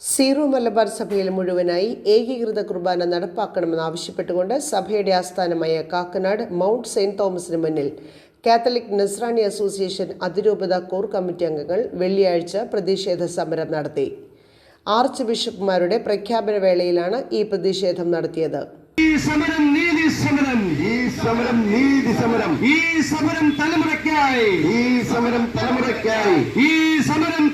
Zero Malabar സഭയിൽ മുഴുവനായി ഏകീകൃത കുർബാന നടപ്പാക്കണമെന്ന് ആവശ്യപ്പെട്ടുകൊണ്ട് സഭയുടെ ആസ്ഥാനമായ കാക്കനാട് മൗണ്ട് സെയിന്റ് തോമസിന് മുന്നിൽ കാത്തലിക് നസ്രാണി അസോസിയേഷൻ അതിരൂപത കോർ കമ്മിറ്റി അംഗങ്ങൾ വെള്ളിയാഴ്ച പ്രതിഷേധ സമരം നടത്തി. ആർച്ച് ബിഷപ്പുമാരുടെ പ്രഖ്യാപന വേളയിലാണ് ഈ പ്രതിഷേധം നടത്തിയത്. ഈ സമരം നീതി സമരം. ഈ സമരം നീതി സമരം. ഈ സമരം തലമുറയ്ക്കായി. ഈ സമരം തലമുറയ്ക്കായി. ഈ സമരം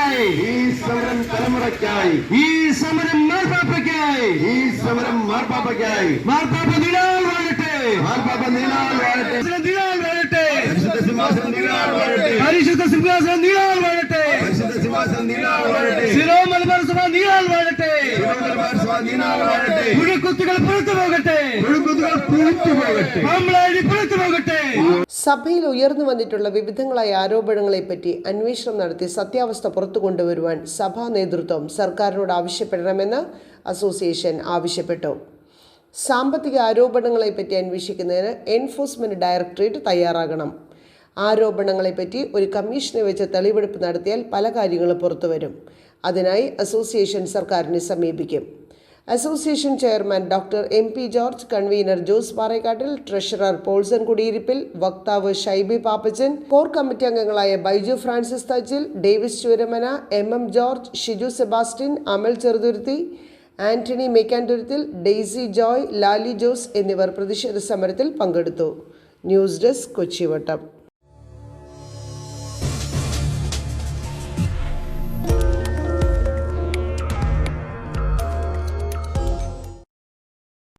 ಆಯ್ ಈ ಸಮರ ಪರಮರಕ್ಕೆ ಆಯ್ ಈ ಸಮರ ಮಾರ್ಪಾಪಕ್ಕೆ ಆಯ್ ಈ ಸಮರ ಮಾರ್ಪಾಪಕ್ಕೆ ಆಯ್ ಮಾರ್ಪಾಪ ದಿನಾಲ್ ವಾಡಟೆ ಮಾರ್ಪಾಪ ದಿನಾಲ್ ವಾಡಟೆ ದಿನಾಲ್ ವಾಡಟೆ ಪರಿಶುದ್ಧ ಸಿಂಹಾಸನ ದಿನಾಲ್ ವಾಡಟೆ ಪರಿಶುದ್ಧ ಸಿಂಹಾಸನ ದಿನಾಲ್ ವಾಡಟೆ ಪರಿಶುದ್ಧ ಸಿಂಹಾಸನ ದಿನಾಲ್ ವಾಡಟೆ ಶಿರೋಮಲ ಮನಸುವ ದಿನಾಲ್ ವಾಡಟೆ ಶಿರೋಮಲ ಮನಸುವ ದಿನಾಲ್ ವಾಡಟೆ ಗುಡಿ ಕುತ್ತುಗಳು ಪುರುತು ಹೋಗಟೆ ಗುಡಿ ಕುತ್ತುಗಳು ಪುರುತು ಹೋಗಟೆ ಬಾಂಬ್ಲಾಡಿ ಪುರುತು ಹೋಗಟೆ സഭയിൽ ഉയർന്നു വന്നിട്ടുള്ള വിവിധങ്ങളായ ആരോപണങ്ങളെപ്പറ്റി അന്വേഷണം നടത്തി സത്യാവസ്ഥ പുറത്തു കൊണ്ടുവരുവാൻ സഭാ നേതൃത്വം സർക്കാരിനോട് ആവശ്യപ്പെടണമെന്ന് അസോസിയേഷൻ ആവശ്യപ്പെട്ടു. സാമ്പത്തിക ആരോപണങ്ങളെപ്പറ്റി അന്വേഷിക്കുന്നതിന് എൻഫോഴ്സ്മെന്റ് ഡയറക്ടറേറ്റ് തയ്യാറാകണം. ആരോപണങ്ങളെപ്പറ്റി ഒരു കമ്മീഷനെ വെച്ച് തെളിവെടുപ്പ് നടത്തിയാൽ പല കാര്യങ്ങളും പുറത്തുവരും. അതിനായി അസോസിയേഷൻ സർക്കാരിനെ സമീപിക്കും. Association chairman doctor M P George convener Jose Parekattil treasurer Paulson Kudiyirippil വക്താവ് ഷൈബി പാപ്പച്ചൻ കോർ കമ്മിറ്റി അംഗങ്ങളായ ബൈജു ഫ്രാൻസിസ് തച്ചിൽ ഡേവിസ് ചൂരമന എം എം ജോർജ് ഷിജു സെബാസ്റ്റിൻ അമൽ ചെറുതുരുത്തി ആന്റണി മേക്കാൻതുരുത്തിൽ ഡെയ്സി ജോയ് ലാലി ജോസ് എന്നിവർ പ്രതിഷേധ സമരത്തിൽ പങ്കെടുത്തു. News desk Kochivattom.